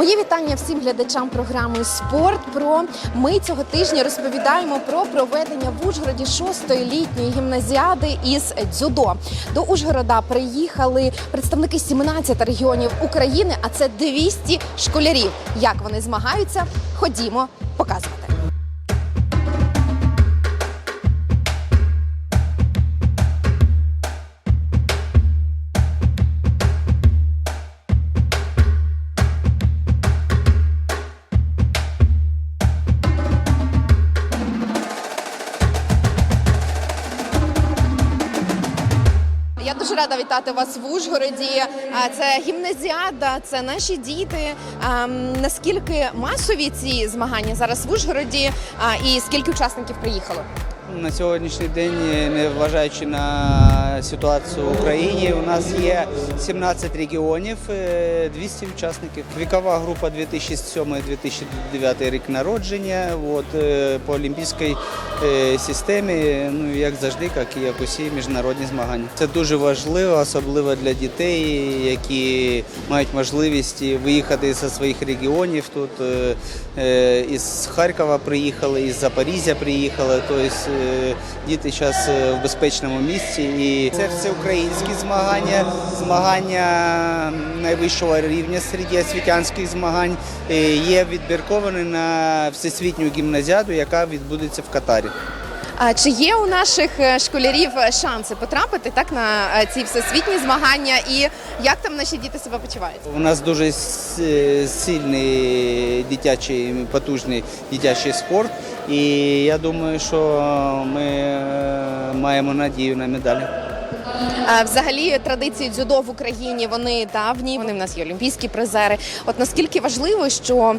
Мої вітання всім глядачам програми Спорт Про. Ми цього тижня розповідаємо про проведення в Ужгороді шостої літньої гімназіади із дзюдо. До Ужгорода приїхали представники 17 регіонів України, а це 200 школярів. Як вони змагаються? Ходімо показувати. Дуже рада вітати вас в Ужгороді. Це гімназіада, це наші діти. Наскільки масові ці змагання зараз в Ужгороді? І скільки учасників приїхало? На сьогоднішній день, не вважаючи на ситуацію в Україні, у нас є 17 регіонів, е, 200 учасників. Вікова група 2007-2009 рік народження. От, е, по олімпійській е, системі, ну як завжди, як і як усі міжнародні змагання. Це дуже важливо, особливо для дітей, які мають можливість виїхати зі своїх регіонів. Тут е, е, із Харкова приїхали, із Запоріжжя приїхали. Тобто е, діти зараз в безпечному місці. І це все українські змагання, змагання найвищого рівня серед освітянських змагань. Е, Є відбірковані на всесвітню гімназіаду, яка відбудеться в Катарі. Чи є у наших е, школярів е, шанси потрапити так на е, ці всесвітні змагання? І як там наші діти себе почувають? У нас дуже сильний дитячий, потужний дитячий спорт. І я думаю, що ми маємо надію на медалі. Взагалі традиції дзюдо в Україні вони давні. Вони в нас є олімпійські призери. От наскільки важливо, що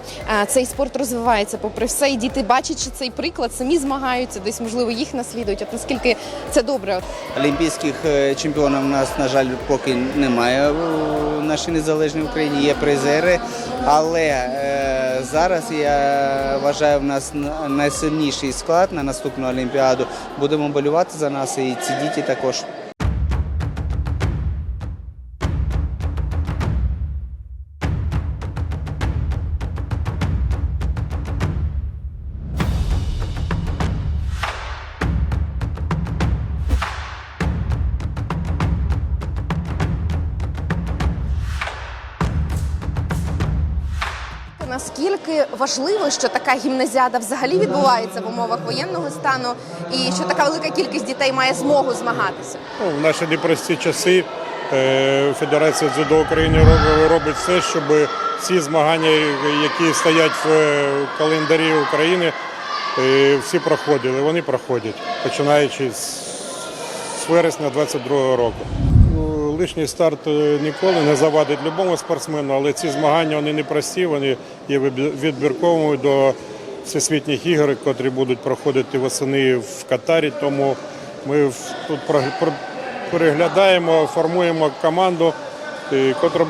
цей спорт розвивається, попри все, і діти бачачи цей приклад, самі змагаються, десь можливо їх наслідують. От наскільки це добре? Олімпійських е, чемпіонів у нас, на жаль, поки немає у нашій незалежній Україні. Є призери, але е, зараз я вважаю, в нас найсильніший склад на наступну олімпіаду. Будемо болювати за нас, і ці діти також. Наскільки важливо, що така гімназіада взагалі відбувається в умовах воєнного стану, і що така велика кількість дітей має змогу змагатися? Ну, в наші непрості часи е, Федерація дзюдо України робить все, щоб ці змагання, які стоять в е, календарі України, е, всі проходили. Вони проходять, починаючи з вересня 22-го року. Лишній старт е, ніколи не завадить любому спортсмену, але ці змагання вони непрості, вони є відбірковими до всесвітніх ігор, котрі будуть проходити восени в Катарі. Тому ми тут переглядаємо, формуємо команду, котра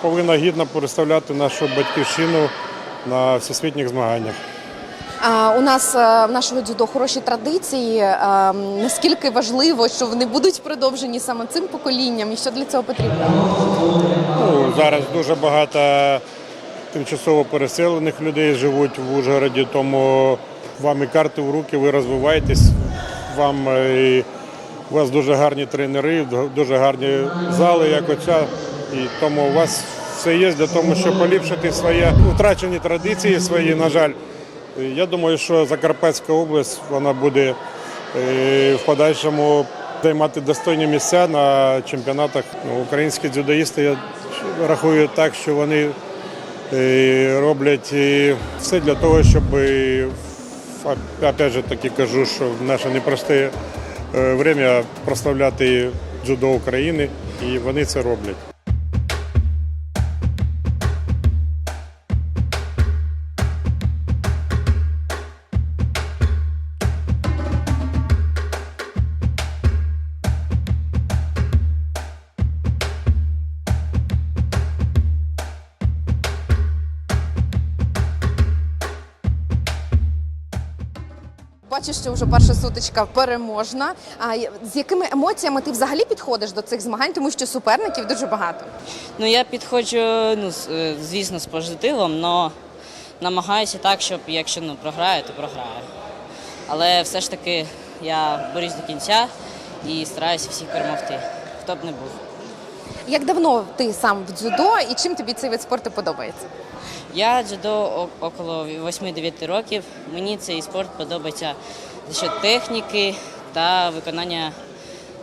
повинна гідно представляти нашу батьківщину на всесвітніх змаганнях. У нас е, в нашого дзюдо хороші традиції. Е, Наскільки важливо, що вони будуть продовжені саме цим поколінням, і що для цього потрібно? Ну, зараз дуже багато тимчасово переселених людей живуть в Ужгороді, тому вам і карти в руки, ви розвиваєтесь, вам е, і у вас дуже гарні тренери, дуже гарні зали, як оця. І тому у вас все є для того, щоб поліпшити свої втрачені традиції свої, на жаль. Я думаю, що Закарпатська область вона буде е, в подальшому займати достойні місця на чемпіонатах. Ну, Українські дзюдоїсти я рахую так, що вони е, роблять е, все для того, щоб опять же таки кажу, що в наше непросте время прославляти дзюдо України, і вони це роблять. Бачу, що вже перша сутичка переможна. А з якими емоціями ти взагалі підходиш до цих змагань, тому що суперників дуже багато. Ну, я підходжу, ну, е, звісно, з позитивом, але намагаюся так, щоб якщо ну, програю, то програю. Але все ж таки я борюсь до кінця і стараюся всіх перемогти, хто б не був. Як давно ти сам в дзюдо і чим тобі цей вид спорту подобається? Я дзюдо около 8-9 років. Мені цей спорт подобається за техніки та виконання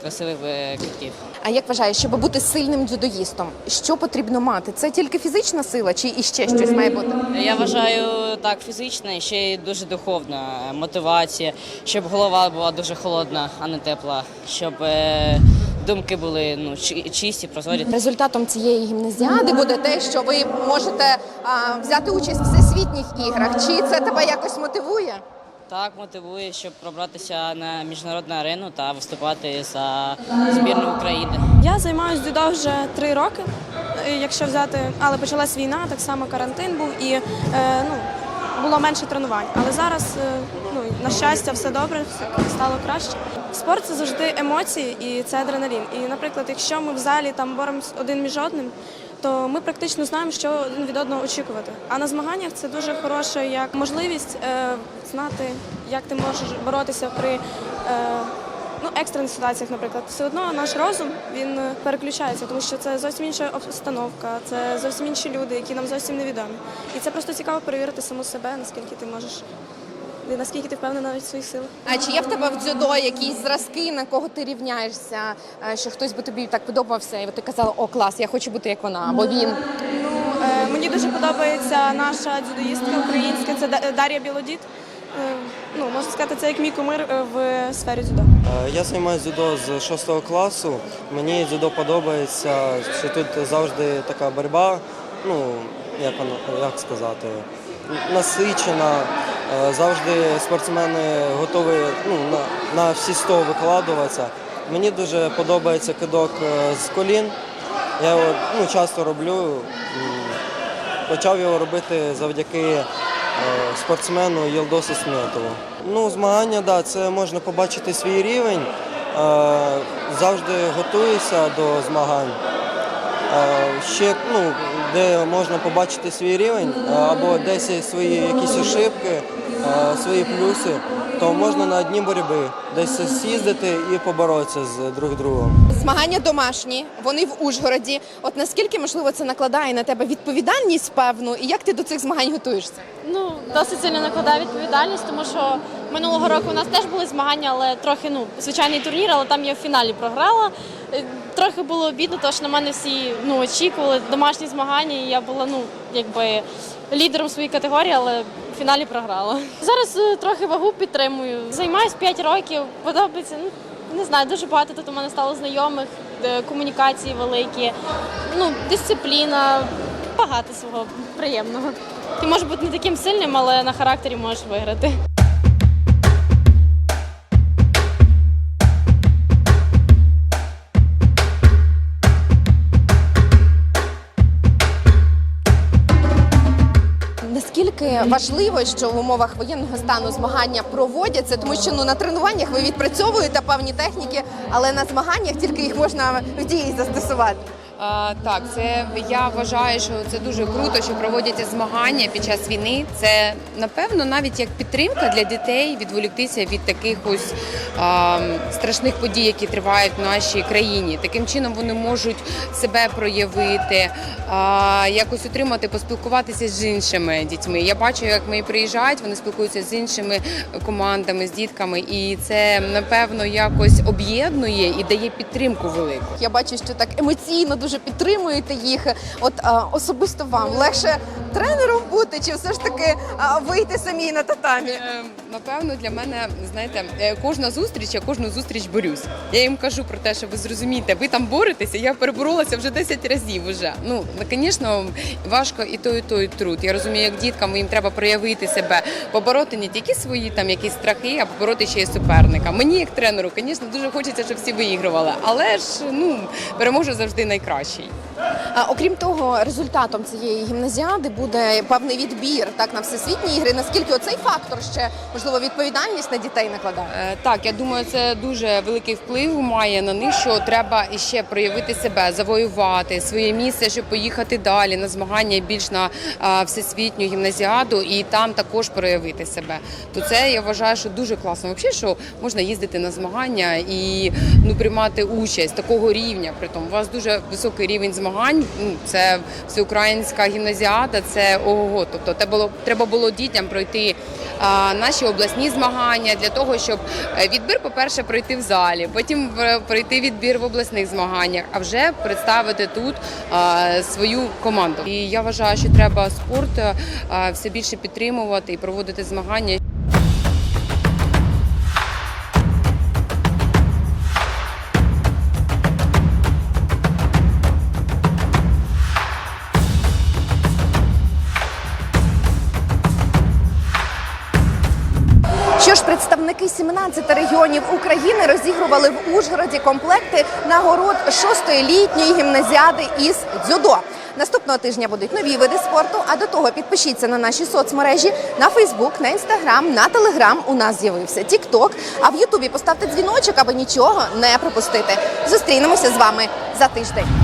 красивих е, китків. А як вважаєш, щоб бути сильним дзюдоїстом, що потрібно мати? Це тільки фізична сила, чи іще щось має бути? Я вважаю так фізична і ще й дуже духовна мотивація, щоб голова була дуже холодна, а не тепла, щоб е, думки були ну, чи- чисті, прозорі. Результатом цієї гімназіади буде те, що ви можете а, взяти участь в всесвітніх іграх. Чи це тебе якось мотивує? Так мотивує, щоб пробратися на міжнародну арену та виступати за збірну України. Я займаюся дзюдо вже три роки. Якщо взяти, але почалась війна, так само карантин був і е, ну, було менше тренувань. Але зараз, е, ну на щастя, все добре, все стало краще. Спорт це завжди емоції і це адреналін. І, наприклад, якщо ми в залі там боремось один між одним, то ми практично знаємо, що один від одного очікувати. А на змаганнях це дуже хороша як можливість е, знати, як ти можеш боротися при. Е, ну, екстрених ситуаціях, наприклад, все одно наш розум він е, переключається, тому що це зовсім інша обстановка, це зовсім інші люди, які нам зовсім невідомі. І це просто цікаво перевірити саму себе, наскільки ти можеш, наскільки ти впевнена навіть в своїх силах. А чи є в тебе в дзюдо якісь зразки, на кого ти рівняєшся, е, що хтось би тобі так подобався, і ти казала, о, клас, я хочу бути як вона, або він. Ну, е, мені дуже подобається наша дзюдоїстка українська, це Да- Дар'я Білодіт. Ну, можна сказати, це як мій кумир е, в сфері дзюдо. Е, Я займаюся дзюдо з 6 класу. Мені дзюдо подобається, що тут завжди така боротьба, ну як воно як сказати, насичена. Е, Завжди спортсмени готові ну, на, на всі 100 викладуватися. Мені дуже подобається кидок з колін. Я його ну, часто роблю. Почав його робити завдяки спортсмену Єлдосу Сметову. Ну, змагання, да, це можна побачити свій рівень. Е, завжди готуюся до змагань. Е, ще ну, де можна побачити свій рівень е, або десь свої якісь ошибки, е, свої плюси, то можна на дні боротьби десь з'їздити і поборотися з друг другом. Змагання домашні, вони в Ужгороді. От наскільки можливо це накладає на тебе відповідальність певну, і як ти до цих змагань готуєшся? Ну, досить сильно накладає відповідальність, тому що минулого року у нас теж були змагання, але трохи ну звичайний турнір, але там я в фіналі програла. Е, Трохи було обідно, тому що на мене всі ну очікували домашні змагання, і я була ну якби лідером своєї категорії, але фіналі програла. Зараз е, трохи вагу підтримую. Займаюсь 5 років, подобається. Ну не знаю, дуже багато тут у мене стало знайомих, комунікації великі, ну дисципліна, багато свого приємного. Ти можеш бути не таким сильним, але на характері можеш виграти. Наскільки важливо, що в умовах воєнного стану змагання проводяться, тому що ну на тренуваннях ви відпрацьовуєте певні техніки, але на змаганнях тільки їх можна в дії застосувати. Так, це я вважаю, що це дуже круто, що проводяться змагання під час війни. Це напевно навіть як підтримка для дітей відволіктися від таких ось а, страшних подій, які тривають в нашій країні. Таким чином вони можуть себе проявити, а, якось отримати, поспілкуватися з іншими дітьми. Я бачу, як ми приїжджають, вони спілкуються з іншими командами, з дітками, і це напевно якось об'єднує і дає підтримку велику. Я бачу, що так емоційно дуже підтримуєте їх. От особисто вам легше тренером бути, чи все ж таки вийти самі на татамі? Е, Напевно, для мене, знаєте, е, кожна зустріч, я кожну зустріч борюсь. Я їм кажу про те, що ви зрозумієте, ви там боретеся, я переборолася вже 10 разів уже. Ну, звісно, важко і той, і той труд. Я розумію, як діткам їм треба проявити себе, побороти не тільки свої там якісь страхи, а побороти ще й суперника. Мені, як тренеру, звісно, дуже хочеться, щоб всі виігрували, але ж ну переможе завжди найкращий. Окрім того, результатом цієї гімназіади буде певний відбір так на всесвітні ігри. Наскільки оцей фактор ще можливо відповідальність на дітей накладає? Е, Так, я думаю, це дуже великий вплив має на них, що треба іще проявити себе, завоювати своє місце, щоб поїхати далі на змагання більш на всесвітню гімназіаду і там також проявити себе. То це я вважаю, що дуже класно. Взагалі, що можна їздити на змагання і ну приймати участь такого рівня. Притом у вас дуже високий рівень змагань. Ну, це всеукраїнська гімназіада, це ого. Тобто, те було треба було дітям пройти наші обласні змагання для того, щоб е, відбір, по-перше, пройти в залі, потім е, пройти відбір в обласних змаганнях, а вже представити тут свою команду. І я вважаю, що треба спорт е, а, все більше підтримувати і проводити змагання. Представники 17 регіонів України розігрували в Ужгороді комплекти нагород шостої літньої гімназіади із дзюдо. Наступного тижня будуть нові види спорту. А до того підпишіться на наші соцмережі на Фейсбук, на Інстаграм, на Телеграм. У нас з'явився Тікток. А в Ютубі поставте дзвіночок, аби нічого не пропустити. Зустрінемося з вами за тиждень.